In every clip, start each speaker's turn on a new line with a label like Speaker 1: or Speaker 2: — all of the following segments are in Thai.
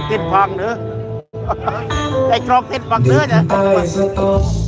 Speaker 1: กติดฟังเด้อไอ้กรอกติดฟังเด้
Speaker 2: อจ้ะ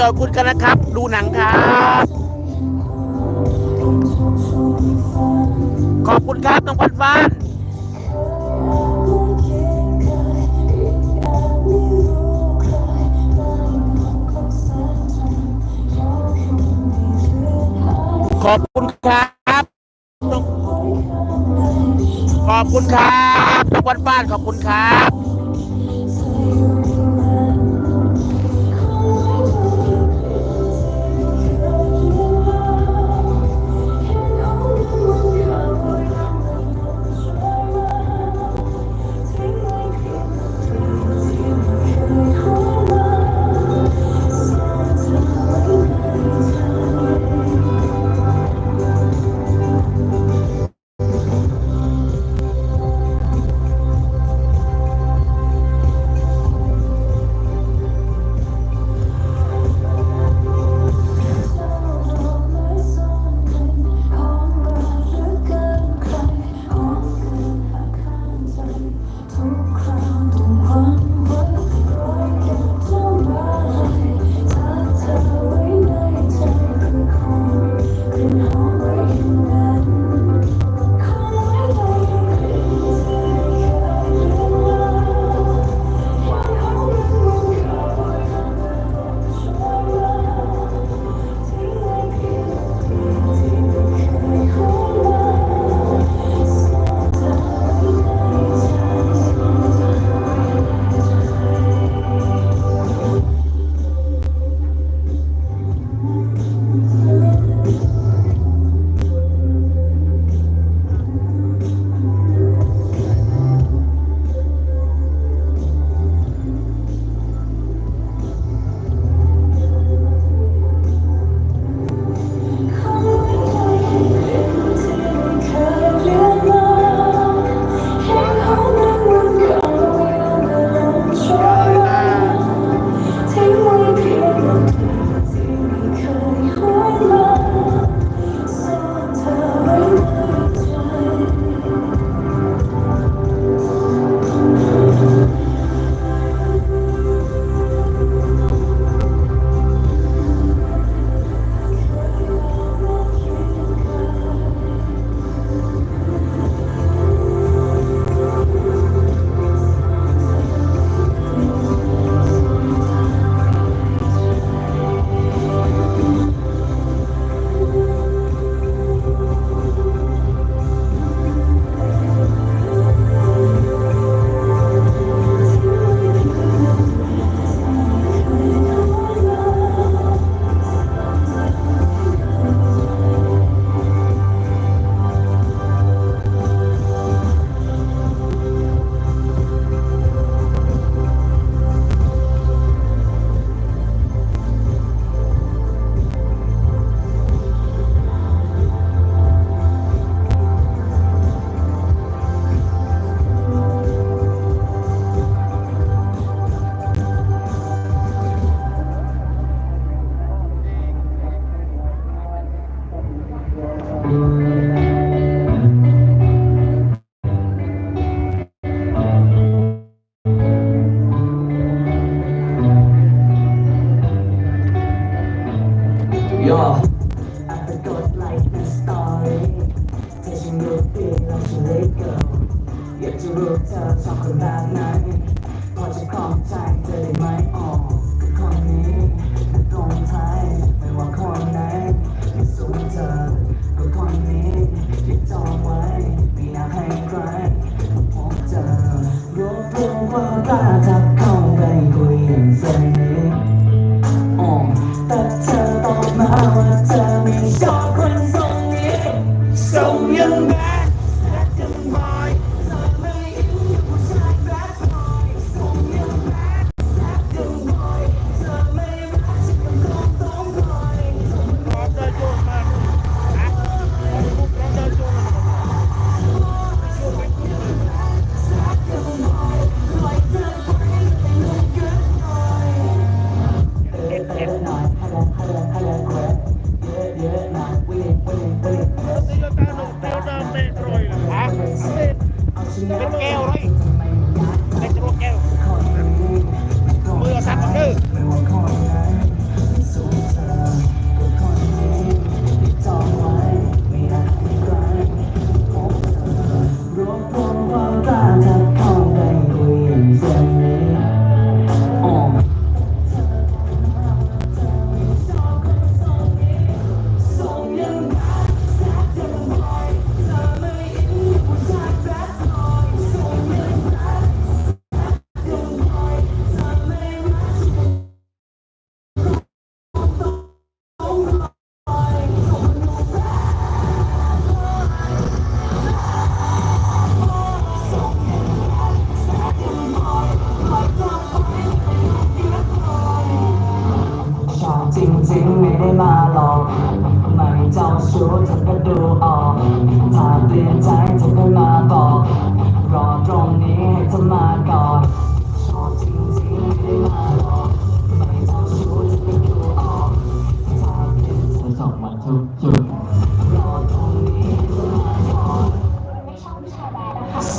Speaker 2: จอยคุณกัน
Speaker 1: นะครับ ดูหนังครับ ขอบคุณครับน้องพันฟ้าขอบคุณครับ ขอบคุณครับทุกวันบ้านขอบคุณครับ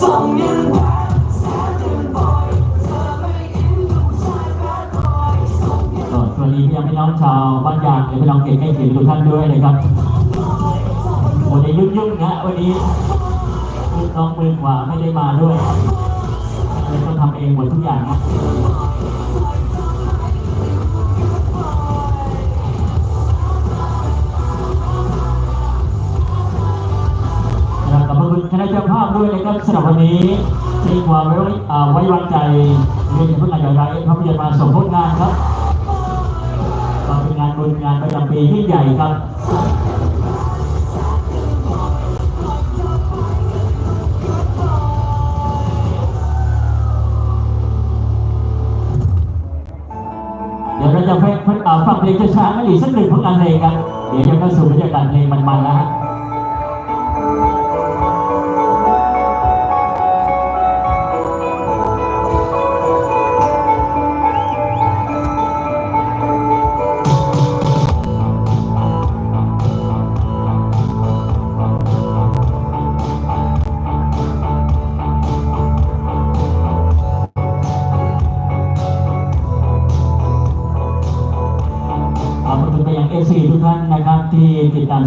Speaker 3: วันนี้พี่น้องชาวบ้านยางและ
Speaker 1: พี่น้
Speaker 3: อง
Speaker 1: เก
Speaker 4: ศใกล้เคียงทุกท่านด้วยนะครับ วันนี้ยุ่งๆนะวันนี้น้องมือกว่าไม่ได้มาด้วยเลยต้องทำเองหมดทุกอย่างนะ คุณคณะเจ้าภาพด้วยนะครับสำหรับวันนี้ที่ความไว้ไว้วางใจเรียนผู้งานหญ่างไรพระพุทธมาสมทบงานครับเป็นงานบุญงานประจำปีที่ใหญ่ครับเดี๋ยวเราจะฟังเพลงช้าๆม่นอีสักหนึ่งผลงานเพลงกันเดี๋ยวจะเข้าสู่บรรยากาศเพลงมันๆแล้วฮะ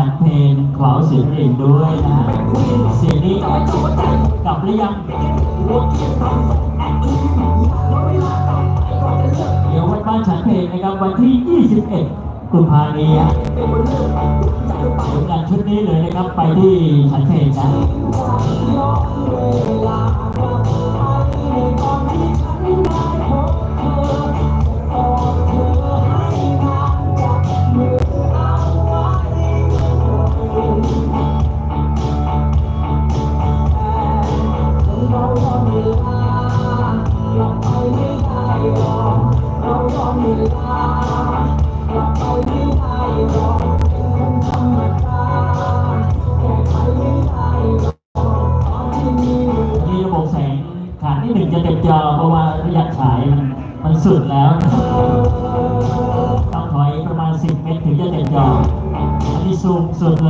Speaker 3: แต่เพลงขอเสียงเองด้วยนะ
Speaker 4: เสี
Speaker 3: ยงนี้กลั
Speaker 4: บหรื
Speaker 3: อ
Speaker 4: ยัง
Speaker 3: เดี๋
Speaker 4: ยววันบ้านฉันเพลงนะครับวันที่ 21กุมภาพันธ์นี้ผลงานชุดนี้เลยนะครับไปที่ฉันเพลงนะ สุดแล้ว ต้องถอยประมาณ 10 เมตรถึงจะเด็
Speaker 3: ดดอกอันนี้สูง
Speaker 4: สุดเลย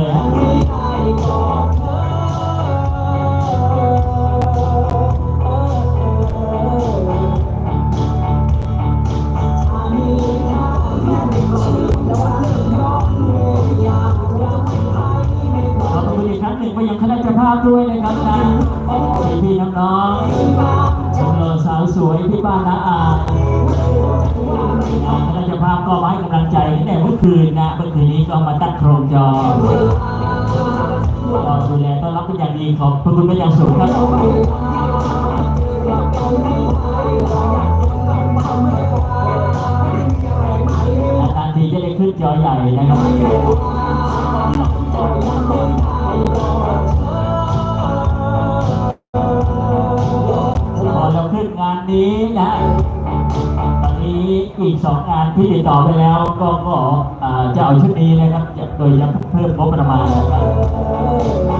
Speaker 4: คืนนะเมื่อคืนนี้ก็มาตั้งโครงจอ
Speaker 3: ก็ดูแลต้อนรับเป็นอย่างดีของพระคุณพระยังสูงครับอาจารย์ดีจะได้ขึ้นจอใหญ่นะครับ อีกสองงานที่ติดต่อไปแล้ว ก็ก็จะเอาชุดนี้นะครับจะโดยจะเพิ่มงบประมาณนะครับ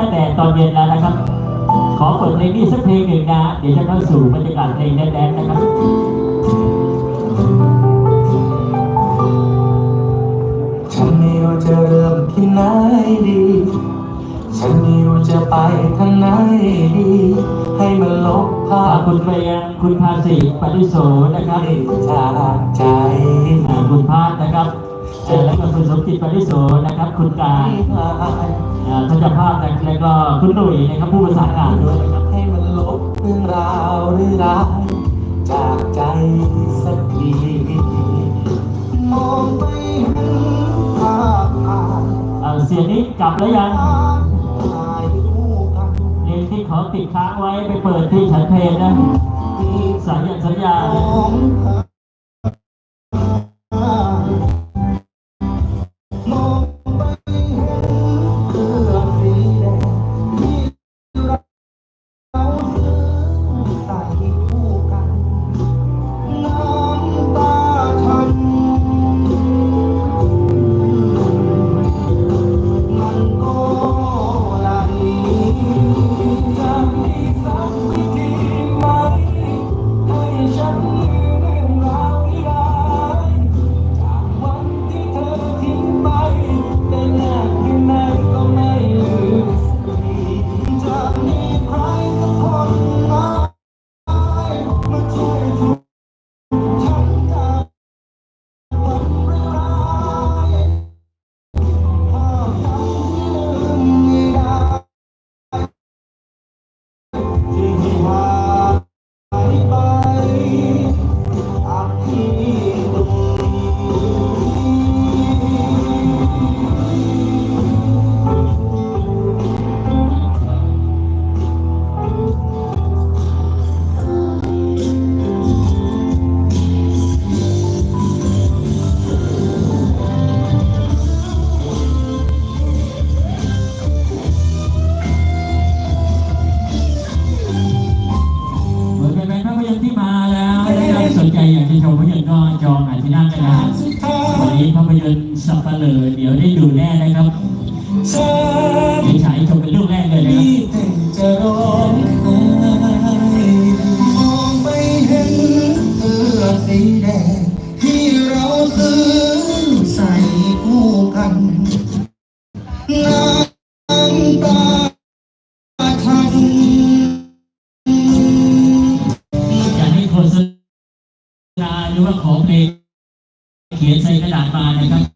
Speaker 3: ตั้งแต่ตอนเย็นแล้วนะครับ ขอเปิดเพลงนี้สักเพลงหนึ่งนะ เดี๋ยวจะเข้าสู่บรรยากาศเพลงแดนๆนะครับ
Speaker 2: ฉันไม่รู้จะเริ่มที่ไหนดี ฉันไม่รู้จะไปทางไหนดี ให้มันลบภา
Speaker 3: ขอ
Speaker 2: พ
Speaker 3: บคุณไปยังคุณภาษีปฏิโสนะครับ
Speaker 2: จากใจ
Speaker 3: อ่าคุณพาสนะครับ เอ่อแล้วก็คุณสมจิตปฏิโสนะครับ คุณการ
Speaker 2: หาย
Speaker 3: อ่าทัศภาพนะแล้วก็คุณหนุ่ยนะครับผู้ประสานงานด้วยนะครับ
Speaker 2: ให้มันลบเรื่องราวหรือร้ายจากใจสักทีมองไปเห็นภาพถ่าย
Speaker 3: เอ่อเสียงนี้กลับแล้วยัง
Speaker 2: ถ่ายคู่กัน
Speaker 3: เพลงที่ขอติดค้างไว้ไปเปิดที่ฉันเพลงนะ
Speaker 2: มี
Speaker 3: สายันสัญญา
Speaker 2: สองท ใส่กระดา
Speaker 3: ษมานะครับ